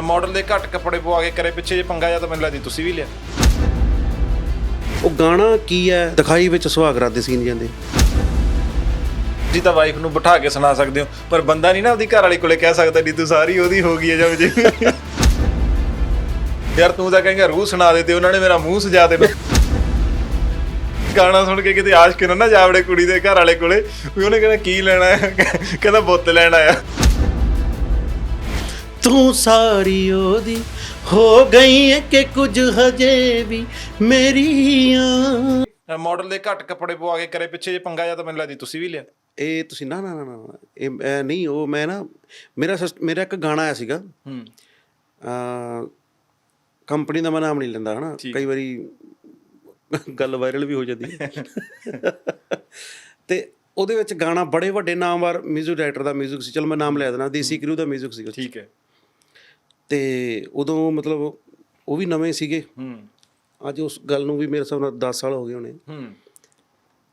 Model ਦੇ ਘੱਟ ਕੱਪੜੇ ਪਵਾ ਕੇ ਕਰੇ ਪਿੱਛੇ ਜੇ ਪੰਗਾ ਜਾਂ ਤਾਂ ਮੈਨੂੰ ਲੱਗਦੀ ਤੁਸੀਂ ਵੀ ਲਿਆ। ਉਹ ਗਾਣਾ ਕੀ ਹੈ? ਦਿਖਾਈ ਵਿੱਚ ਸੁਹਾਗ ਰਾਤ ਦੇ ਸੀਨ ਜਾਂਦੇ ਜੀ ਤਾਂ ਵਾਈਫ ਨੂੰ ਬਿਠਾ ਕੇ ਸੁਣਾ ਸਕਦੇ ਹੋ ਪਰ ਬੰਦਾ ਨਹੀਂ ਨਾ ਉਹਦੀ ਘਰ ਵਾਲੀ ਕੋਲੇ ਕਹਿ ਸਕਦਾ ਨਹੀਂ ਤੂੰ ਸਾਰੀ ਉਹਦੀ ਹੋ ਗਈ ਹੈ ਜਾਂ ਜੀ। ਯਾਰ ਤੂੰ ਤਾਂ ਕਹਿੰਗਾ ਰੂਹ ਸੁਣਾ ਦੇ ਤੇ ਉਹਨਾਂ ਨੇ ਮੇਰਾ ਮੂੰਹ ਸਜਾ ਦੇਣਾ। ਗਾਣਾ ਸੁਣ ਕੇ ਕਿਤੇ ਆਸ਼ਕ ਨਾ ਨਾ ਜਾਵੜੇ ਕੁੜੀ ਦੇ ਘਰ ਵਾਲੇ ਕੋਲੇ ਵੀ ਉਹਨੇ ਕਹਿੰਦਾ ਕੀ ਲੈਣਾ ਹੈ? ਕਹਿੰਦਾ ਬੁੱਤ ਲੈਣ ਆਇਆ। ਤੂੰ ਸਾਰੀ ਉਹਦੀ ਹੋ ਗਈ ਹੈ ਕਿ ਕੁਝ ਹਜੇ ਵੀ ਮੇਰੀਆਂ ਮਾਡਲ ਦੇ ਘੱਟ ਕੱਪੜੇ ਪਵਾ ਕੇ ਕਰੇ ਪਿੱਛੇ ਜੇ ਪੰਗਾ ਜਾਂ ਤਾਂ ਮੈਨੂੰ ਲੱਗਦੀ ਤੁਸੀਂ ਵੀ ਲਿਆ ਇਹ ਤੁਸੀਂ ਨਾ ਨਾ ਨਾ ਨਾ ਨਾ, ਇਹ ਇਹ ਨਹੀਂ ਉਹ ਮੈਂ ਨਾ ਮੇਰਾ ਸਿਸ- ਮੇਰਾ ਇੱਕ ਗਾਣਾ ਆਇਆ ਸੀਗਾ ਹੂੰ ਆ ਕੰਪਨੀ ਦਾ ਮੈਂ ਨਾਮ ਨਹੀਂ ਲੈਂਦਾ ਹਨਾ ਠੀਕ। ਕਈ ਵਾਰੀ ਗੱਲ ਵਾਇਰਲ ਵੀ ਹੋ ਜਾਂਦੀ ਹੈ ਤੇ ਉਹਦੇ ਵਿੱਚ ਗਾਣਾ ਬੜੇ ਵੱਡੇ ਨਾਮਵਰ 뮤직 ਡਾਇਰੈਕਟਰ ਦਾ 뮤직 ਸੀ ਚਲ ਮੈਂ ਨਾਮ ਲੈ ਦੇਣਾ ਦੇਸੀ ਕਰੂ ਦਾ 뮤직 ਸੀਗਾ ਠੀਕ ਹੈ ਤੇ ਉਦੋਂ ਮਤਲਬ ਉਹ ਵੀ ਨਵੇਂ ਸੀਗੇ। ਹੂੰ। ਅੱਜ ਉਸ ਗੱਲ ਨੂੰ ਵੀ ਮੇਰੇ ਹਿਸਾਬ ਨਾਲ 10 ਸਾਲ ਹੋ ਗਏ ਹੋਣੇ। ਹੂੰ।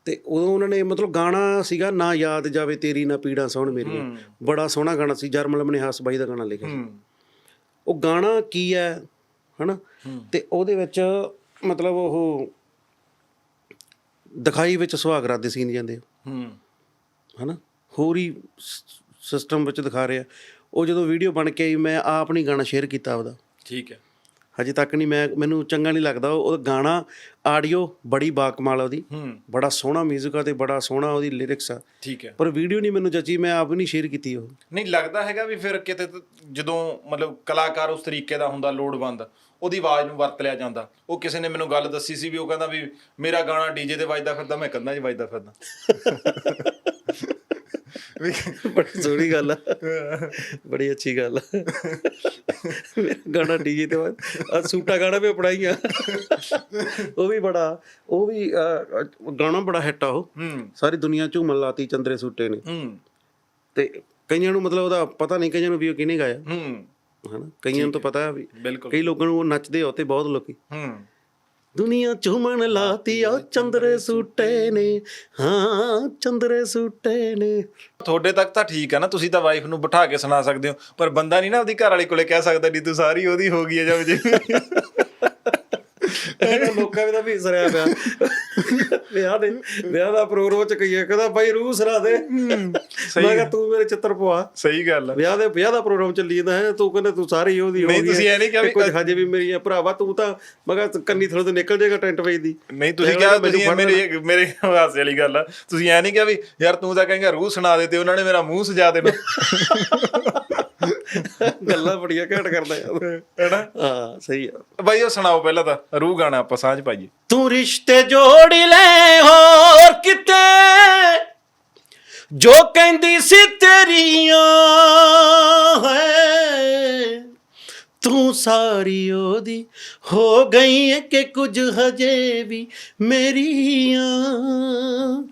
ਤੇ ਉਦੋਂ ਉਹਨਾਂ ਨੇ ਮਤਲਬ ਗਾਣਾ ਸੀਗਾ ਨਾ ਯਾਦ ਜਾਵੇ ਤੇਰੀ ਨਾ ਪੀੜਾਂ ਸੌਣ ਮੇਰੀਆਂ। ਹੂੰ। ਬੜਾ ਸੋਹਣਾ ਗਾਣਾ ਸੀ ਜਰਮਲ ਨੇ ਹਾਸ ਬਾਈ ਦਾ ਗਾਣਾ ਲਿਖਿਆ ਸੀ। ਉਹ ਗਾਣਾ ਕੀ ਹੈ ਹਨਾ। ਤੇ ਉਹਦੇ ਵਿੱਚ ਮਤਲਬ ਉਹ ਦਿਖਾਈ ਵਿੱਚ ਸੁਹਾਗ ਰਾਤ ਦੇ ਸੀਨ ਜਾਂਦੇ ਹੂੰ। ਹਨਾ? ਹੋਰ ਹੀ ਸਿਸਟਮ ਵਿੱਚ ਦਿਖਾ ਰਿਹਾ। ਉਹ ਜਦੋਂ ਵੀਡੀਓ ਬਣ ਕੇ ਆਈ ਮੈਂ ਆਪ ਨਹੀਂ ਗਾਣਾ ਸ਼ੇਅਰ ਕੀਤਾ ਉਹਦਾ ਠੀਕ ਹੈ। ਹਜੇ ਤੱਕ ਨਹੀਂ ਮੈਂ ਮੈਨੂੰ ਚੰਗਾ ਨਹੀਂ ਲੱਗਦਾ ਉਹ ਗਾਣਾ ਆਡੀਓ ਬੜੀ ਬਾਕਮਾਲ ਉਹਦੀ। ਬੜਾ ਸੋਹਣਾ 뮤직 ਆ ਤੇ ਬੜਾ ਸੋਹਣਾ ਉਹਦੀ ਲਿਰਿਕਸ ਆ। ਠੀਕ ਹੈ। ਪਰ ਵੀਡੀਓ ਨਹੀਂ ਮੈਨੂੰ ਜੱਜੀ ਮੈਂ ਆਪ ਨਹੀਂ ਸ਼ੇਅਰ ਕੀਤੀ ਉਹ। ਨਹੀਂ ਲੱਗਦਾ ਹੈਗਾ ਵੀ ਫਿਰ ਕਿਤੇ ਜਦੋਂ ਮਤਲਬ ਕਲਾਕਾਰ ਉਸ ਤਰੀਕੇ ਦਾ ਹੁੰਦਾ ਲੋੜਵੰਦ ਉਹਦੀ ਆਵਾਜ਼ ਨੂੰ ਵਰਤ ਲਿਆ ਜਾਂਦਾ। ਉਹ ਕਿਸੇ ਨੇ ਮੈਨੂੰ ਗੱਲ ਦੱਸੀ ਸੀ ਵੀ ਉਹ ਕਹਿੰਦਾ ਵੀ ਮੇਰਾ ਗਾਣਾ ਡੀਜੇ ਤੇ ਵੱਜਦਾ ਫਿਰਦਾ ਮੈਂ ਕੰਨਾਂ 'ਚ ਵੱਜਦਾ ਫਿਰਦਾ। ਬੜੀ ਸੋਹਣੀ ਗੱਲ ਆ। ਬੜੀ ਅੱਛੀ ਗੱਲ ਆ। ਮੇਰਾ ਗਾਣਾ ਡੀਜੇ ਤੇ ਬਾਅਦ ਆ ਸੂਟਾ ਗਾਣਾ ਵੀ ਅਪਣਾਈਆਂ। ਉਹ ਵੀ ਬੜਾ ਉਹ ਵੀ ਗਾਣਾ ਬੜਾ ਹਿੱਟ ਆ ਉਹ। ਸਾਰੀ ਦੁਨੀਆ ਝੂਮਣ ਲਾਤੀ ਚੰਦਰੇ ਸੂਟੇ ਨੇ। ਤੇ ਕਈਆਂ ਨੂੰ ਮਤਲਬ ਉਹਦਾ ਪਤਾ ਨਹੀਂ ਕਈਆਂ ਨੂੰ ਵੀ ਉਹ ਕਿਹਨੇ ਗਾਇਆ। ਹੂੰ। ਹਨਾ? ਕਈਆਂ ਨੂੰ ਤਾਂ ਪਤਾ ਹੈ। ਵੀ ਬਿਲਕੁਲ। ਕਈ ਲੋਕਾਂ ਨੂੰ ਉਹ ਨੱਚਦੇ ਹੋ ਤੇ ਬਹੁਤ ਲੋਕੀ। ਹੂੰ। ਦੁਨੀਆ ਝੂਮਣ ਲਾਤੀ ਆ ਚੰਦਰੇ ਸੂਟੇ ਨੇ। ਹਾਂ ਚੰਦਰੇ ਸੂਟੇ ਨੇ। ਤੁਹਾਡੇ ਤੱਕ ਤਾਂ ਠੀਕ ਹੈ ਨਾ ਤੁਸੀਂ ਤਾਂ ਵਾਈਫ ਨੂੰ ਬਿਠਾ ਕੇ ਸੁਣਾ ਸਕਦੇ ਹੋ ਪਰ ਬੰਦਾ ਨਹੀਂ ਨਾ ਉਹਦੀ ਘਰ ਵਾਲੀ ਕੋਲੇ ਕਹਿ ਸਕਦਾ ਨਹੀਂ ਤੂੰ ਸਾਰੀ ਉਹਦੀ ਹੋ ਗਈ ਹੈ ਜਾਂ ਜੀ। ਇਹ ਲੋਕਾਂ ਵੀ ਤਾਂ ਵੀ ਸਰਿਆ ਪਿਆ। ਵਿਆਹ ਦੇ ਵਿਆਹ ਦਾ ਪ੍ਰੋਗਰਾਮ ਚ ਕਹੀਏ ਕਹਿੰਦਾ ਬਾਈ ਰੂਹ ਸਰਾ ਦੇ। ਮੈਂ ਕਿਹਾ ਤੂੰ ਮੇਰੇ ਚਿੱਤਰ ਪਵਾ। ਸਹੀ ਗੱਲ ਹੈ ਵਿਆਹ ਦੇ ਵਿਆਹ ਦਾ ਪ੍ਰੋਗਰਾਮ ਚੱਲੀ ਜਾਂਦਾ ਹੈ ਤੂੰ ਕਹਿੰਦਾ ਤੂੰ ਸਾਰੀ ਉਹਦੀ ਹੋ ਨਹੀਂ, ਤੁਸੀਂ। ਇਹ ਨਹੀਂ ਕਿਹਾ ਵੀ- ਕੁਝ ਹਜੇ ਵੀ ਮੇਰੀ ਹੈ ਭਰਾਵਾ ਤੂੰ ਤਾਂ ਮੈਂ ਕਿਹਾ ਕੰਨੀ ਥੋੜੇ ਤੋਂ ਨਿਕਲ ਜਾਏਗਾ ਟੈਂਟ ਵੇਚਦੀ ਨਹੀਂ ਤੁਸੀਂ ਕਿਹਾ ਤੁਸੀਂ ਮੇਰੇ ਮੇਰੇ ਹਾਸੇ ਵਾਲੀ ਗੱਲ ਆ। ਤੁਸੀਂ ਐ ਨਹੀਂ ਕਿਹਾ ਵੀ ਯਾਰ ਤੂੰ ਤਾਂ ਕਹਿੰਗਾ ਰੂਹ ਸੁਣਾ ਦੇ ਤੇ ਉਹਨਾਂ ਨੇ ਮੇਰਾ ਮੂੰਹ ਸਜਾ ਦੇਣਾ। ਗੱਲਾਂ ਬੜੀਆਂ ਘੈਂਟ ਕਰਦਾ ਯਾਰ। ਹੈਨਾ? ਹਾਂ ਸਹੀ ਆ। ਬਾਈ ਉਹ ਸੁਣਾਓ ਪਹਿਲਾਂ ਤਾਂ ਰੂਹ ਗਾਣਾ ਆਪਾਂ ਸਾਂਝ ਪਾਈਏ। ਤੂੰ ਰਿਸ਼ਤੇ ਜੋੜ ਲੈ ਹੋਰ ਕਿਤੇ? ਜੋ ਕਹਿੰਦੀ ਸੀ ਤੇਰੀਆਂ ਹੈ। ਤੂੰ ਸਾਰੀ ਉਹਦੀ ਹੋ ਗਈ ਹੈ ਕਿ ਕੁਝ ਹਜੇ ਵੀ ਮੇਰੀਆਂ।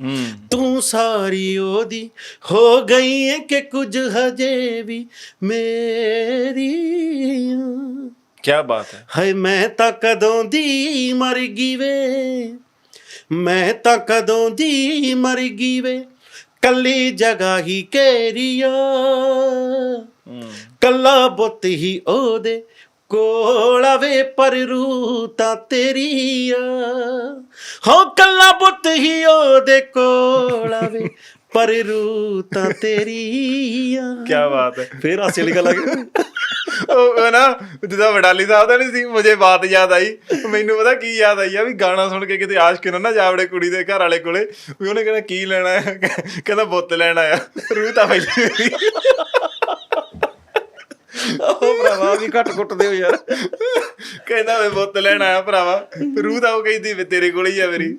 ਹੂੰ। ਤੂੰ ਸਾਰੀ ਉਹਦੀ ਹੋ ਗਈ ਹੈ ਕਿ ਕੁਝ ਹਜੇ ਵੀ ਮੇਰੀਆਂ। ਕੀ ਬਾਤ ਹੈ। ਹਾਏ ਮੈਂ ਤਾਂ ਕਦੋਂ ਦੀ ਮਰ ਗਈ ਵੇ? ਮੈਂ ਤਾਂ ਕਦੋਂ ਦੀ ਮਰ ਗਈ ਵੇ? ਕੱਲੀ ਜਗ੍ਹਾ ਹੀ ਕੇਰੀਆ ਕੱਲਾ ਬੁੱਤ ਹੀ ਉਹਦੇ ਕੋਲ ਵੇ ਪਰ ਰੂ ਤਾਂ ਤੇਰੀ ਆ। ਹੋ ਕੱਲਾ ਬੁੱਤ ਹੀ ਉਹਦੇ ਕੋਲ ਵੇ ਪਰ ਰੂ ਤਾਂ ਤੇਰੀ ਆ। ਕੀ ਬਾਤ ਹੈ। ਫੇਰ ਹਾਸੇ ਵਾਲੀ ਗੱਲ ਆ ਗਈ। ਉਹ ਨਾ ਜਿਹਦਾ ਵਡਾਲੀ ਸਾਹਿਬ ਦਾ ਨਹੀਂ ਸੀ ਮੁਝੇ ਬਾਤ ਯਾਦ ਆਈ। ਮੈਨੂੰ ਪਤਾ ਕੀ ਯਾਦ ਆਈ ਆ ਵੀ ਗਾਣਾ ਸੁਣ ਕੇ ਕਿਤੇ ਆਸ਼ਕ ਨਾ ਨਾ ਜਾਵੜੇ ਕੁੜੀ ਦੇ ਘਰ ਵਾਲੇ ਕੋਲੇ ਵੀ ਉਹਨੇ ਕਹਿੰਦਾ ਕੀ ਲੈਣਾ ਹੈ? ਕਹਿੰਦਾ ਬੁੱਤ ਲੈਣ ਆਇਆ। ਰੂਹ ਤਾਂ ਪਹਿਲੀ। ਉਹ ਭਰਾਵਾ ਵੀ ਘੱਟ ਕੁੱਟਦੇ ਹੋ ਯਾਰ। ਕਹਿੰਦਾ ਵੇ ਬੁੱਤ ਲੈਣ ਆਇਆ ਭਰਾਵਾ। ਰੂਹ ਤਾਂ ਉਹ ਕਹਿੰਦੀ ਵੀ ਤੇਰੇ ਕੋਲ ਹੀ ਆ ਮੇਰੀ।